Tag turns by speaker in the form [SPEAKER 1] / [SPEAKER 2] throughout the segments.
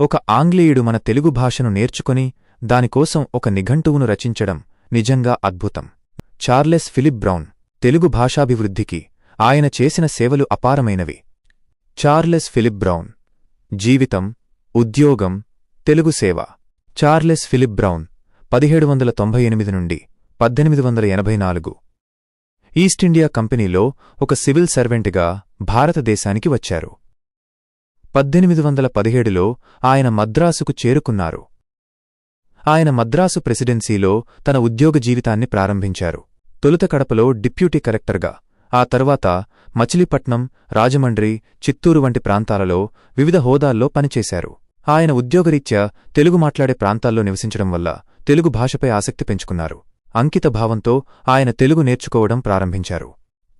[SPEAKER 1] ఒక ఆంగ్లేయుడు మన తెలుగు భాషను నేర్చుకొని దానికోసం ఒక నిఘంటువును రచించడం నిజంగా అద్భుతం. చార్లెస్ ఫిలిప్ బ్రౌన్ తెలుగు భాషాభివృద్ధికి ఆయన చేసిన సేవలు అపారమైనవి. చార్లెస్ ఫిలిప్ బ్రౌన్ జీవితం ఉద్యోగం తెలుగు సేవ. చార్లెస్ ఫిలిప్ బ్రౌన్ పదిహేడు వందల తొంభై ఎనిమిది నుండి పద్దెనిమిది వందల ఎనభై నాలుగు. ఈస్టిండియా కంపెనీలో ఒక సివిల్ సర్వెంట్గా భారతదేశానికి వచ్చారు. పద్దెనిమిది వందల పదిహేడులో ఆయన మద్రాసుకు చేరుకున్నారు. ఆయన మద్రాసు ప్రెసిడెన్సీలో తన ఉద్యోగ జీవితాన్ని ప్రారంభించారు. తొలుత కడపలో డిప్యూటీ కలెక్టర్గా ఆ తర్వాత మచిలీపట్నం రాజమండ్రి చిత్తూరు వంటి ప్రాంతాలలో వివిధ హోదాల్లో పనిచేశారు. ఆయన ఉద్యోగరీత్యా తెలుగు మాట్లాడే ప్రాంతాల్లో నివసించడం వల్ల తెలుగు భాషపై ఆసక్తి పెంచుకున్నారు. అంకిత భావంతో ఆయన తెలుగు నేర్చుకోవడం ప్రారంభించారు.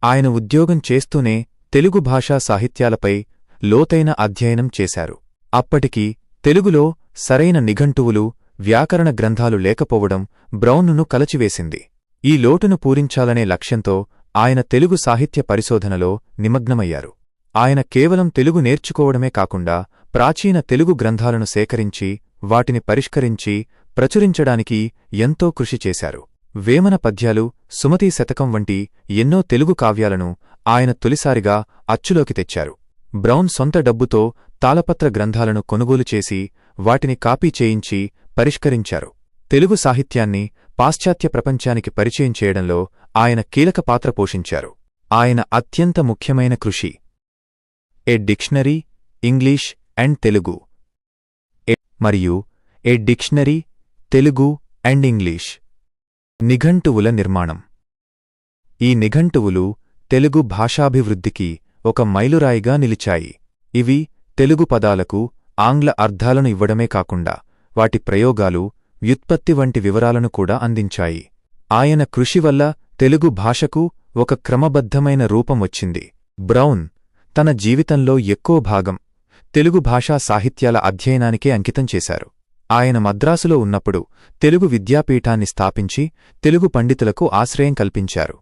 [SPEAKER 1] ఆయన ఉద్యోగం చేస్తూనే తెలుగు భాషా సాహిత్యాలపై లోతైన అధ్యయనం చేశారు. అప్పటికి తెలుగులో సరైన నిఘంటువులు వ్యాకరణ గ్రంథాలు లేకపోవడం బ్రౌన్ను కలచివేసింది. ఈ లోటును పూరించాలనే లక్ష్యంతో ఆయన తెలుగు సాహిత్య పరిశోధనలో నిమగ్నమయ్యారు. ఆయన కేవలం తెలుగు నేర్చుకోవడమే కాకుండా ప్రాచీన తెలుగు గ్రంథాలను సేకరించి వాటిని పరిష్కరించి ప్రచురించడానికి ఎంతో కృషి చేశారు. వేమన పద్యాలు సుమతీ శతకం వంటి ఎన్నో తెలుగు కావ్యాలను ఆయన తొలిసారిగా అచ్చులోకి తెచ్చారు. బ్రౌన్ సొంత డబ్బుతో తాళపత్ర గ్రంథాలను కొనుగోలు చేసి వాటిని కాపీ చేయించి పరిష్కరించారు. తెలుగు సాహిత్యాన్ని పాశ్చాత్య ప్రపంచానికి పరిచయం చేయడంలో ఆయన కీలక పాత్ర పోషించారు. ఆయన అత్యంత ముఖ్యమైన కృషి. A dictionary English and Telugu. మరియు a dictionary Telugu and English. నిఘంటువుల నిర్మాణం. ఈ నిఘంటువులు తెలుగు భాషాభివృద్ధికి ఒక మైలురాయిగా నిలిచాయి. ఇవి తెలుగు పదాలకు ఆంగ్ల అర్థాలను ఇవ్వడమే కాకుండా వాటి ప్రయోగాలు వ్యుత్పత్తి వంటి వివరాలను కూడా అందించాయి. ఆయన కృషి వల్ల తెలుగు భాషకు ఒక క్రమబద్ధమైన రూపం వచ్చింది. బ్రౌన్ తన జీవితంలో ఎక్కువ భాగం తెలుగు భాషా సాహిత్యాల అధ్యయనానికే అంకితం చేశారు. ఆయన మద్రాసులో ఉన్నప్పుడు తెలుగు విద్యాపీఠాన్ని స్థాపించి తెలుగు పండితులకు ఆశ్రయం కల్పించారు.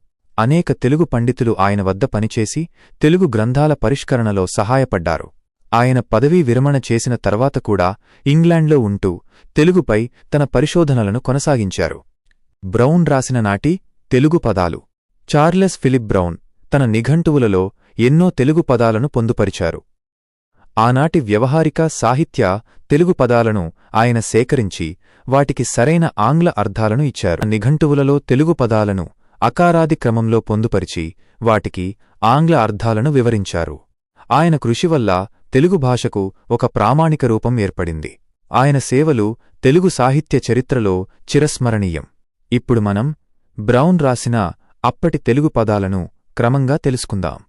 [SPEAKER 1] అనేక తెలుగు పండితులు ఆయన వద్ద పనిచేసి తెలుగు గ్రంథాల పరిష్కరణలో సహాయపడ్డారు. ఆయన పదవీ విరమణ చేసిన తర్వాత కూడా ఇంగ్లాండ్లో ఉంటూ తెలుగుపై తన పరిశోధనలను కొనసాగించారు. బ్రౌన్ రాసిన నాటి తెలుగు పదాలు. చార్లెస్ ఫిలిప్ బ్రౌన్ తన నిఘంటువులలో ఎన్నో తెలుగు పదాలను పొందుపరిచారు. ఆనాటి వ్యవహారిక సాహిత్య తెలుగు పదాలను ఆయన సేకరించి వాటికి సరైన ఆంగ్ల అర్థాలను ఇచ్చారు. నిఘంటువులలో తెలుగు పదాలను అకారాది క్రమంలో పొందుపరిచి వాటికి ఆంగ్ల అర్థాలను వివరించారు. ఆయన కృషి వల్ల తెలుగు భాషకు ఒక ప్రామాణిక రూపం ఏర్పడింది. ఆయన సేవలు తెలుగు సాహిత్య చరిత్రలో చిరస్మరణీయం. ఇప్పుడు మనం బ్రౌన్ రాసిన అప్పటి తెలుగు పదాలను క్రమంగా తెలుసుకుందాం.